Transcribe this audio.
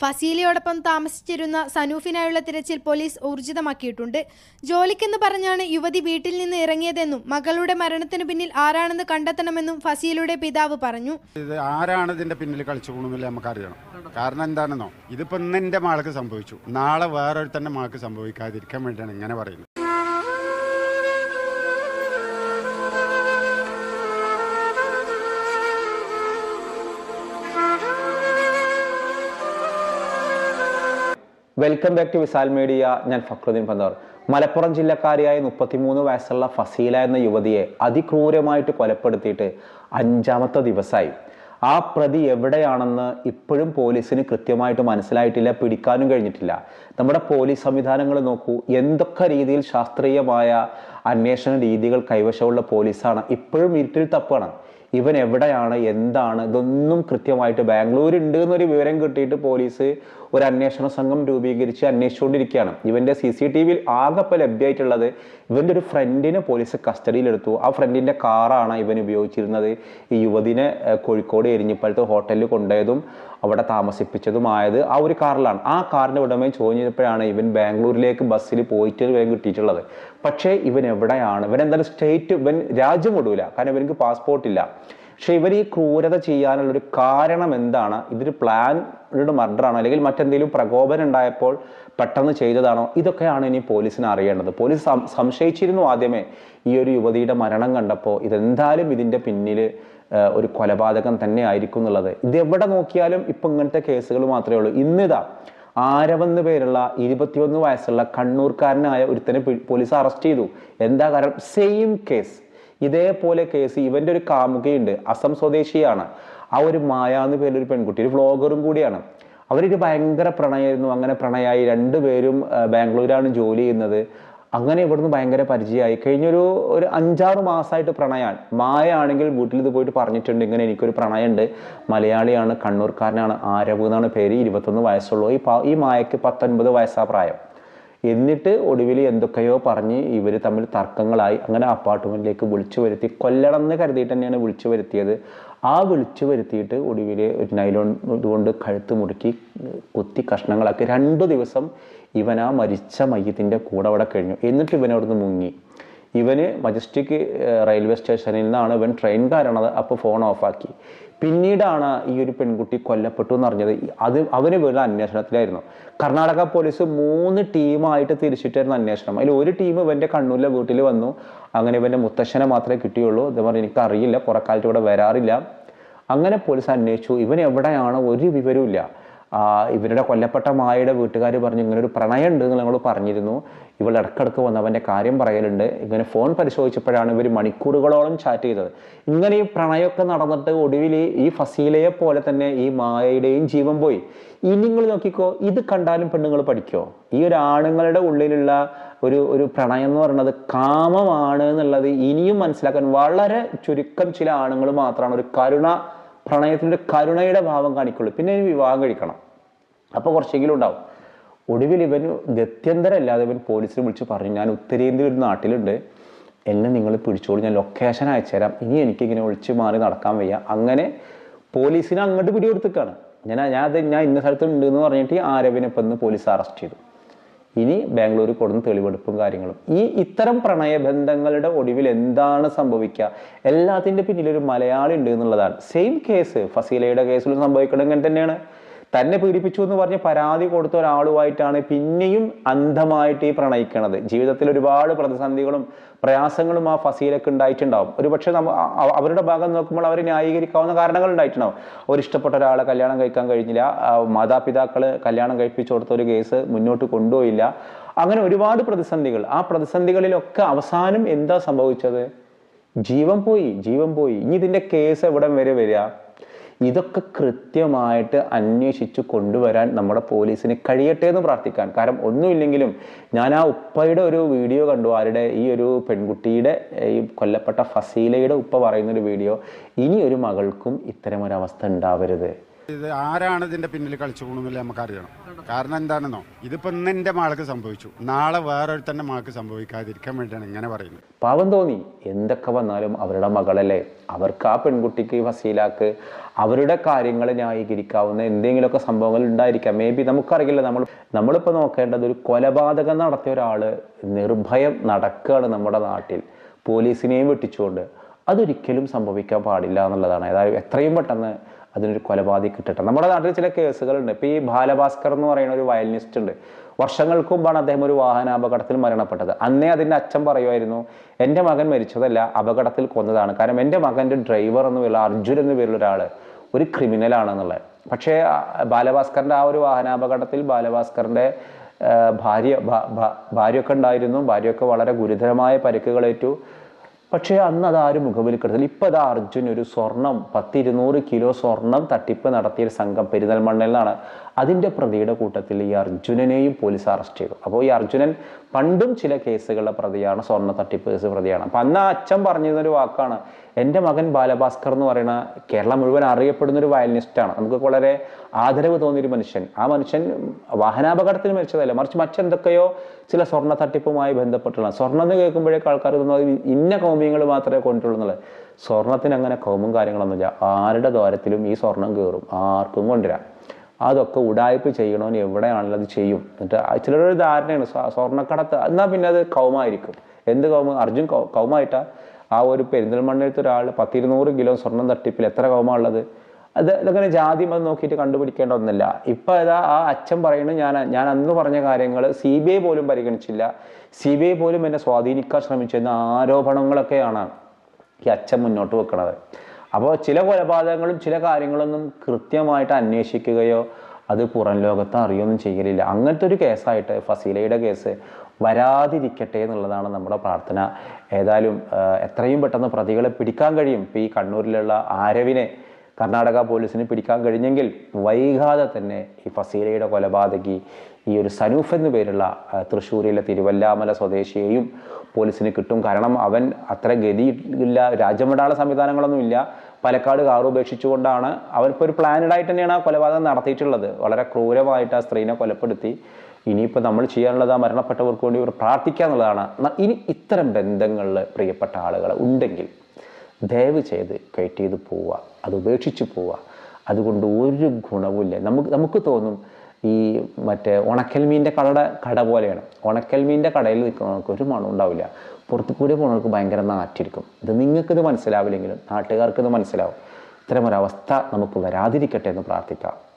ഫസീലയോടൊപ്പം താമസിച്ചിരുന്ന സനൂഫിനായുള്ള തിരച്ചിൽ പോലീസ് ഊർജിതമാക്കിയിട്ടുണ്ട്. ജോലിക്കെന്ന് പറഞ്ഞാണ് യുവതി വീട്ടിൽ നിന്ന് ഇറങ്ങിയതെന്നും മകളുടെ മരണത്തിന് പിന്നിൽ ആരാണെന്ന് കണ്ടെത്തണമെന്നും ഫസീലയുടെ പിതാവ് പറഞ്ഞു. ഇത് ആരാണ് ഇതിന്റെ പിന്നിൽ കളിച്ചു നമുക്കറിയണം. കാരണം എന്താണെന്നോ ഇതിപ്പോ ഇന്ന് എന്റെ മാൾക്ക് സംഭവിച്ചു. നാളെ വേറൊരുത്തന്റെ മാൾക്ക് സംഭവിക്കാതിരിക്കാൻ വേണ്ടിയാണ് ഇങ്ങനെ പറയുന്നത്. Welcome back to Visal media ഞാൻ ഫക്രുദ്ദീൻ പന്തോർ. മലപ്പുറം ജില്ലക്കാരിയായ മുപ്പത്തിമൂന്ന് വയസ്സുള്ള ഫസീല എന്ന യുവതിയെ അതിക്രൂരമായിട്ട് കൊലപ്പെടുത്തിയിട്ട് അഞ്ചാമത്തെ ദിവസമായി. ആ പ്രതി എവിടെയാണെന്ന് ഇപ്പോഴും പോലീസിന് കൃത്യമായിട്ട് മനസ്സിലായിട്ടില്ല പിടിക്കാനും കഴിഞ്ഞിട്ടില്ല. നമ്മുടെ പോലീസ് സംവിധാനങ്ങൾ നോക്കൂ എന്തൊക്കെ രീതിയിൽ ശാസ്ത്രീയമായ അന്വേഷണ രീതികൾ കൈവശമുള്ള പോലീസാണ്. ഇപ്പോഴും ഇരുട്ടിൽ തപ്പാണ് ഇവൻ എവിടെയാണ് എന്താണ് ഇതൊന്നും കൃത്യമായിട്ട് ബാംഗ്ലൂർ ഉണ്ട് എന്നൊരു വിവരം കിട്ടിയിട്ട് പോലീസ് ഒരു അന്വേഷണ സംഘം രൂപീകരിച്ച് അന്വേഷിച്ചുകൊണ്ടിരിക്കുകയാണ്. ഇവന്റെ സി സി ടി വിയിൽ ആകെപ്പോൾ ലഭ്യമായിട്ടുള്ളത് ഇവന്റെ ഒരു ഫ്രണ്ടിനെ പോലീസ് കസ്റ്റഡിയിലെടുത്തു. ആ ഫ്രണ്ടിന്റെ കാറാണ് ഇവൻ ഉപയോഗിച്ചിരുന്നത്. ഈ യുവതിനെ കോഴിക്കോട് എരിഞ്ഞിപ്പലത്തെ ഹോട്ടലിൽ കൊണ്ടുപോയതും അവിടെ താമസിപ്പിച്ചതുമായത് ആ ഒരു കാറിലാണ്. ആ കാറിന്റെ ഉടമയും ചോദിച്ചപ്പോഴാണ് ഇവൻ ബാംഗ്ലൂരിലേക്ക് ബസ്സിൽ പോയിട്ട് വിവരം കിട്ടിയിട്ടുള്ളത്. പക്ഷേ ഇവൻ എവിടെയാണ്? ഇവൻ എന്തായാലും സ്റ്റേറ്റ് ഇവൻ രാജ്യം വിടൂല. കാരണം ഇവർക്ക് പാസ്പോർട്ട് ഇല്ല. പക്ഷെ ഇവർ ഈ ക്രൂരത ചെയ്യാനുള്ള ഒരു കാരണം എന്താണ്? ഇതൊരു പ്ലാൻഡ് മർഡറാണോ അല്ലെങ്കിൽ മറ്റെന്തെങ്കിലും പ്രകോപനം ഉണ്ടായപ്പോൾ പെട്ടെന്ന് ചെയ്തതാണോ? ഇതൊക്കെയാണ് ഇനി പോലീസിന് അറിയേണ്ടത്. പോലീസ് സംശയിച്ചിരുന്നു ആദ്യമേ ഈ ഒരു യുവതിയുടെ മരണം കണ്ടപ്പോൾ. ഇതെന്തായാലും ഇതിന്റെ പിന്നിൽ ഒരു കൊലപാതകം തന്നെ ആയിരിക്കും എന്നുള്ളത് ഇതെവിടെ നോക്കിയാലും ഇപ്പം ഇങ്ങനത്തെ കേസുകൾ മാത്രമേ ഉള്ളൂ. ഇന്നിതാ ആരവെന്ന് പേരുള്ള ഇരുപത്തിയൊന്ന് വയസ്സുള്ള കണ്ണൂർക്കാരനായ ഒരുത്തനെ പോലീസ് അറസ്റ്റ് ചെയ്തു. എന്താ കാരണം? സെയിം കേസ് ഇതേപോലെ കേസ് ഇവന്റെ ഒരു കാമുകയുണ്ട്. അസം സ്വദേശിയാണ്. ആ ഒരു മായ എന്ന് പേരിലൊരു പെൺകുട്ടി ഒരു വ്ളോഗറും കൂടിയാണ്. അവരൊരു ഭയങ്കര പ്രണയമായിരുന്നു അങ്ങനെ പ്രണയമായി രണ്ടുപേരും ബാംഗ്ലൂരാണ് ജോലി ചെയ്യുന്നത്. അങ്ങനെ ഇവിടുന്ന് ഭയങ്കര പരിചയമായി. കഴിഞ്ഞൊരു ഒരു അഞ്ചാറ് മാസമായിട്ട് പ്രണയാണ് മായ ആണെങ്കിൽ വീട്ടിൽ ഇത് പോയിട്ട് പറഞ്ഞിട്ടുണ്ട് ഇങ്ങനെ എനിക്കൊരു പ്രണയമുണ്ട്. മലയാളിയാണ് കണ്ണൂർക്കാരനാണ് ആരവ് എന്നാണ് പേര്. ഇരുപത്തൊന്ന് വയസ്സുള്ളൂ. ഈ ഈ മായക്ക് പത്തൊൻപത് വയസ്സാ പ്രായം. എന്നിട്ട് ഒടുവിൽ എന്തൊക്കെയോ പറഞ്ഞ് ഇവർ തമ്മിൽ തർക്കങ്ങളായി അങ്ങനെ അപ്പാർട്ട്മെന്റിലേക്ക് വിളിച്ചു വരുത്തി കൊല്ലണം എന്ന് കരുതിയിട്ട് തന്നെയാണ് വിളിച്ചു വരുത്തിയത്. ആ വിളിച്ചു വരുത്തിയിട്ട് ഒടുവിൽ ഒരു നൈലോൺ ഇതുകൊണ്ട് കഴുത്ത് മുറുക്കി കുത്തി കഷ്ണങ്ങളാക്കി. രണ്ടു ദിവസം ഇവൻ ആ മരിച്ച മയ്യത്തിന്റെ കൂടെ അവിടെ കഴിഞ്ഞു. എന്നിട്ട് ഇവനവിടുന്ന് മുങ്ങി. ഇവന് മജസ്റ്റിക് റെയിൽവേ സ്റ്റേഷനിൽ നിന്നാണ് ഇവൻ ട്രെയിൻ കയറണത്. അപ്പോൾ ഫോൺ ഓഫാക്കി പിന്നീടാണ് ഈ ഒരു പെൺകുട്ടി കൊല്ലപ്പെട്ടു എന്ന് അറിഞ്ഞത് അത് അവന് വീണ്ടും അന്വേഷണത്തിലായിരുന്നു. കർണാടക പോലീസ് മൂന്ന് ടീമായിട്ട് തിരിച്ചിട്ടായിരുന്നു അന്വേഷണം. അതിൽ ഒരു ടീം ഇവന്റെ കണ്ണൂരിലെ വീട്ടിൽ വന്നു. അങ്ങനെ ഇവന്റെ മുത്തശ്ശനെ മാത്രമേ കിട്ടിയുള്ളൂ. ഇത് പറഞ്ഞു എനിക്കറിയില്ല. കുറെ കാലത്ത് ഇവിടെ വരാറില്ല. അങ്ങനെ പോലീസ് അന്വേഷിച്ചു. ഇവൻ എവിടെയാണ്? ഒരു വിവരവും ഇവരുടെ കൊല്ലപ്പെട്ട മായയുടെ വീട്ടുകാർ പറഞ്ഞു ഇങ്ങനെ ഒരു പ്രണയം ഉണ്ട് എന്ന് ഞങ്ങൾ പറഞ്ഞിരുന്നു. ഇവൾ ഇടക്കിടക്ക് വന്ന് അവന്റെ കാര്യം പറയലുണ്ട്. ഇങ്ങനെ ഫോൺ പരിശോധിച്ചപ്പോഴാണ് ഇവർ മണിക്കൂറുകളോളം ചാറ്റ് ചെയ്തത്. ഇങ്ങനെ ഈ പ്രണയമൊക്കെ നടന്നിട്ട് ഒടുവിൽ ഈ ഫസീലയെ പോലെ തന്നെ ഈ മായയുടെയും ജീവൻ പോയി. ഇനി നിങ്ങൾ നോക്കിക്കോ ഇത് കണ്ടാലും പെണ്ണുങ്ങൾ പഠിക്കോ? ഈ ഒരു ആണുങ്ങളുടെ ഉള്ളിലുള്ള ഒരു ഒരു പ്രണയം എന്ന് പറയുന്നത് കാമമാണ് എന്നുള്ളത് ഇനിയും മനസ്സിലാക്കാൻ വളരെ ചുരുക്കം ചില ആണുങ്ങൾ മാത്രമാണ്. ഒരു കരുണ പ്രണയത്തിന്റെ കരുണയുടെ ഭാവം കാണിക്കുള്ളൂ. പിന്നെ ഇനി വിവാഹം കഴിക്കണം. അപ്പോൾ കുറച്ചെങ്കിലും ഉണ്ടാവും. ഒടുവിൽ ഇവൻ ഗത്യന്തരമില്ലാതെ ഇവൻ പോലീസിനെ വിളിച്ച് പറഞ്ഞു ഞാൻ ഉത്തരേന്ത്യയിൽ ഒരു നാട്ടിലുണ്ട്. എന്നെ നിങ്ങൾ പിടിച്ചോളൂ. ഞാൻ ലൊക്കേഷൻ അയച്ചുതരാം ഇനി എനിക്കിങ്ങനെ ഒളിച്ച് മാറി നടക്കാൻ വയ്യ. അങ്ങനെ പോലീസിനെ അങ്ങോട്ട് പിടികൊടുത്തേക്കാണ്. ഞാൻ ഞാൻ അത് ഞാൻ ഇന്ന സ്ഥലത്തുണ്ട് എന്ന് പറഞ്ഞിട്ട് ആരവിനെ ഇപ്പം പോലീസ് അറസ്റ്റ് ചെയ്തു. ഇനി ബാംഗ്ലൂർ കൊടുന്ന് തെളിവെടുപ്പും കാര്യങ്ങളും. ഈ ഇത്തരം പ്രണയബന്ധങ്ങളുടെ ഒടുവിൽ എന്താണ് സംഭവിക്കുക? എല്ലാത്തിന്റെ പിന്നിൽ ഒരു മലയാളി ഉണ്ട് എന്നുള്ളതാണ്. സെയിം കേസ് ഫസീലയുടെ കേസിലും സംഭവിക്കണം ഇങ്ങനെ തന്നെയാണ്. തന്നെ പീഡിപ്പിച്ചു എന്ന് പറഞ്ഞ് പരാതി കൊടുത്ത ഒരാളുമായിട്ടാണ് പിന്നെയും അന്ധമായിട്ട് ഈ പ്രണയിക്കണത്. ജീവിതത്തിൽ ഒരുപാട് പ്രതിസന്ധികളും പ്രയാസങ്ങളും ആ ഫസീലൊക്കെ ഉണ്ടായിട്ടുണ്ടാവും. ഒരുപക്ഷെ നമ്മ അവരുടെ ഭാഗം നോക്കുമ്പോൾ അവരെ ന്യായീകരിക്കാവുന്ന കാരണങ്ങൾ ഉണ്ടായിട്ടുണ്ടാവും. അവർ ഇഷ്ടപ്പെട്ട ഒരാളെ കല്യാണം കഴിക്കാൻ കഴിഞ്ഞില്ല. മാതാപിതാക്കൾ കല്യാണം കഴിപ്പിച്ചു കൊടുത്ത ഒരു കേസ് മുന്നോട്ട് കൊണ്ടുപോയില്ല. അങ്ങനെ ഒരുപാട് പ്രതിസന്ധികൾ. ആ പ്രതിസന്ധികളിലൊക്കെ അവസാനം എന്താ സംഭവിച്ചത്? ജീവൻ പോയി ജീവൻ പോയി. ഇനി ഇതിന്റെ കേസ് എവിടം വരെ വരിക? ഇതൊക്കെ കൃത്യമായിട്ട് അന്വേഷിച്ചു കൊണ്ടുവരാൻ നമ്മുടെ പോലീസിന് കഴിയട്ടെ എന്ന് പ്രാർത്ഥിക്കാൻ. കാരണം ഒന്നുമില്ലെങ്കിലും ഞാൻ ആ ഉപ്പയുടെ ഒരു വീഡിയോ കണ്ടു. ആരുടെ? ഈ ഒരു പെൺകുട്ടിയുടെ ഈ കൊല്ലപ്പെട്ട ഫസീലയുടെ ഉപ്പ പറയുന്നൊരു വീഡിയോ. ഇനി ഒരു മകൾക്കും ഇത്തരമൊരവസ്ഥ ഉണ്ടാവരുത്. ഇത് ആരാണ് ഇതിന്റെ പിന്നിൽ കളിച്ചു പോകുന്നില്ല നമുക്ക് അറിയണം കാരണം എന്താണെന്നോ? ഇതിപ്പോ ഇന്ന് എന്റെ മാൾക്ക് സംഭവിച്ചു. നാളെ വേറൊരുത്തന്റെ മാൾക്ക് സംഭവിക്കാതിരിക്കാൻ വേണ്ടിയാണ് ഇങ്ങനെ പറയുന്നത്. പാവം തോന്നി. എന്തൊക്കെ വന്നാലും അവരുടെ മകളല്ലേ? അവർക്ക് ആ പെൺകുട്ടിക്ക് ഫസീലാക്ക് അവരുടെ കാര്യങ്ങൾ ന്യായീകരിക്കാവുന്ന എന്തെങ്കിലുമൊക്കെ സംഭവങ്ങൾ ഉണ്ടായിരിക്കാം. മേ ബി നമുക്കറിയില്ല. നമ്മൾ നമ്മളിപ്പോൾ നോക്കേണ്ടത് ഒരു കൊലപാതകം നടത്തിയ ഒരാൾ നിർഭയം നടക്കുകയാണ് നമ്മുടെ നാട്ടിൽ. പോലീസിനെയും വെട്ടിച്ചുകൊണ്ട്. അതൊരിക്കലും സംഭവിക്കാൻ പാടില്ല എന്നുള്ളതാണ്. അതായത് എത്രയും പെട്ടെന്ന് അതിനൊരു കൊലപാതകം കിട്ടട്ടെ. നമ്മുടെ നാട്ടിൽ ചില കേസുകളുണ്ട്. ഇപ്പോൾ ഈ ബാലഭാസ്കർ എന്ന് പറയുന്ന ഒരു വയലിനിസ്റ്റ് ഉണ്ട്. വർഷങ്ങൾക്ക് മുമ്പാണ് അദ്ദേഹം ഒരു വാഹനാപകടത്തിൽ മരണപ്പെട്ടത്. അന്നേ അതിന്റെ അച്ഛൻ പറയുമായിരുന്നു എന്റെ മകൻ മരിച്ചതല്ല അപകടത്തിൽ കൊന്നതാണ്. കാരണം എന്റെ മകന്റെ ഡ്രൈവർ എന്ന് പേരുള്ള അർജുൻ എന്ന് പേരുള്ള ഒരാൾ ഒരു ക്രിമിനലാണെന്നുള്ളത് പക്ഷേ ബാലഭാസ്കറിന്റെ ആ ഒരു വാഹനാപകടത്തിൽ ബാലഭാസ്കറിന്റെ ഭാര്യ ഭാര്യയൊക്കെ ഉണ്ടായിരുന്നു. ഭാര്യയൊക്കെ വളരെ ഗുരുതരമായ പരിക്കുകളേറ്റു. പക്ഷേ അന്ന് അതാരും ആരും മുഖവിലിക്കെടുത്തില്ല. ഇപ്പം അതാ അർജുൻ ഒരു സ്വർണം പത്തിരുന്നൂറ് കിലോ സ്വർണം തട്ടിപ്പ് നടത്തിയ ഒരു സംഘം പെരിന്തൽമണ്ണയിലാണ് അതിന്റെ പ്രതിയുടെ കൂട്ടത്തിൽ ഈ അർജുനനെയും പോലീസ് അറസ്റ്റ് ചെയ്തു. അപ്പോൾ ഈ അർജുനൻ പണ്ടും ചില കേസുകളുടെ പ്രതിയാണ് സ്വർണ തട്ടിപ്പ് കേസ് പ്രതിയാണ്. അപ്പം അന്ന് ആ അച്ഛൻ പറഞ്ഞിരുന്നൊരു വാക്കാണ് എന്റെ മകൻ ബാലഭാസ്കർ എന്ന് പറയുന്ന കേരളം മുഴുവൻ അറിയപ്പെടുന്ന ഒരു വയലിനിസ്റ്റാണ്. നമുക്ക് വളരെ ആദരവ് തോന്നിയൊരു മനുഷ്യൻ. ആ മനുഷ്യൻ വാഹനാപകടത്തിന് മരിച്ചതല്ല? മറിച്ച് മറ്റെന്തൊക്കെയോ ചില സ്വർണ തട്ടിപ്പുമായി ബന്ധപ്പെട്ടുള്ള സ്വർണം എന്ന് കേൾക്കുമ്പോഴേക്ക് ആൾക്കാർ തോന്നുന്നത് ഇന്ന കൗമ്യങ്ങൾ മാത്രമേ കൊണ്ടിട്ടുള്ളൂ എന്നുള്ളത് സ്വർണത്തിന് അങ്ങനെ കൗമും കാര്യങ്ങളൊന്നുമില്ല. ആരുടെ ദ്വാരത്തിലും ഈ സ്വർണം കയറും ആർക്കും കൊണ്ടുവരാം അതൊക്കെ ഉടായ്പ ചെയ്യണമെന്ന് എവിടെയാണെങ്കിലും അത് ചെയ്യും. എന്നിട്ട് ചിലരൊരു ധാരണയാണ്. സ്വ- സ്വർണക്കടത്ത് എന്നാൽ പിന്നെ അത് കൗമായിരിക്കും. എന്ത് കൗമ അർജുൻ കൗമായിട്ടാ? ആ ഒരു പെരിന്തൽമണ്ണയിലത്തെ ഒരാൾ പത്തിരുന്നൂറ് കിലോ സ്വർണം തട്ടിപ്പിൽ എത്ര കൗമാ ഉള്ളത്? അത് ഇതങ്ങനെ ജാതി മതം നോക്കിയിട്ട് കണ്ടുപിടിക്കേണ്ട ഒന്നല്ല. ഇപ്പൊ ഇതാ ആ അച്ഛൻ പറയുന്നത് ഞാൻ ഞാൻ അന്ന് പറഞ്ഞ കാര്യങ്ങൾ സി ബി ഐ പോലും പരിഗണിച്ചില്ല. സി ബി ഐ പോലും എന്നെ സ്വാധീനിക്കാൻ ശ്രമിച്ചെന്ന ആരോപണങ്ങളൊക്കെയാണ് ഈ അച്ഛൻ മുന്നോട്ട് വെക്കുന്നത് അപ്പോൾ ചില കൊലപാതകങ്ങളും ചില കാര്യങ്ങളൊന്നും കൃത്യമായിട്ട് അന്വേഷിക്കുകയോ അത് പുറം ലോകത്ത് അറിയൊന്നും ചെയ്യലില്ല. അങ്ങനത്തെ ഒരു കേസായിട്ട് ഫസീലയുടെ കേസ് വരാതിരിക്കട്ടെ എന്നുള്ളതാണ് നമ്മുടെ പ്രാർത്ഥന. ഏതായാലും എത്രയും പെട്ടെന്ന് പ്രതികളെ പിടിക്കാൻ കഴിയും. ഇപ്പോൾ ഈ കണ്ണൂരിലുള്ള ആരവിനെ കർണാടക പോലീസിന് പിടിക്കാൻ കഴിഞ്ഞെങ്കിൽ വൈകാതെ തന്നെ ഈ ഫസീലയുടെ കൊലപാതകി ഈ ഒരു സനൂഫ് എന്നു പേരുള്ള തൃശ്ശൂരിലെ തിരുവല്ലാമല സ്വദേശിയെയും പോലീസിന് കിട്ടും. കാരണം അവൻ അത്ര ഗതിയില്ല ഇല്ല വിടാനുള്ള സംവിധാനങ്ങളൊന്നും ഇല്ല. പാലക്കാട് കാർ ഉപേക്ഷിച്ചുകൊണ്ടാണ് അവനിപ്പോൾ ഒരു പ്ലാനഡായിട്ട് തന്നെയാണ് ആ കൊലപാതകം നടത്തിയിട്ടുള്ളത്. വളരെ ക്രൂരമായിട്ട് ആ സ്ത്രീനെ കൊലപ്പെടുത്തി. ഇനിയിപ്പോൾ നമ്മൾ ചെയ്യാനുള്ളത് ആ മരണപ്പെട്ടവർക്ക് വേണ്ടി ഒരു പ്രാർത്ഥിക്കുക എന്നുള്ളതാണ്. ഇനി ഇത്തരം ബന്ധങ്ങളിൽ പ്രിയപ്പെട്ട ആളുകൾ ഉണ്ടെങ്കിൽ ദയവ് ചെയ്ത് കയറ്റി ചെയ്ത് പോവുക. അത് ഉപേക്ഷിച്ച് പോവുക. അതുകൊണ്ട് ഒരു ഗുണവുമില്ല നമുക്ക് നമുക്ക് തോന്നും ഈ മറ്റേ ഉണക്കൽ മീന്റെ കടയുടെ കട പോലെയാണ്. ഉണക്കൽ മീന്റെ കടയിൽ നിൽക്കുന്നവർക്ക് ഒരു മണം ഉണ്ടാവില്ല. പുറത്തു കൂടി പോകുന്നവർക്ക് ഭയങ്കര നാറ്റിരിക്കും. ഇത് നിങ്ങൾക്കിത് മനസ്സിലാവില്ലെങ്കിലും നാട്ടുകാർക്കിത് മനസ്സിലാവും. ഇത്തരമൊരവസ്ഥ നമുക്ക് വരാതിരിക്കട്ടെ എന്ന് പ്രാർത്ഥിക്കാം.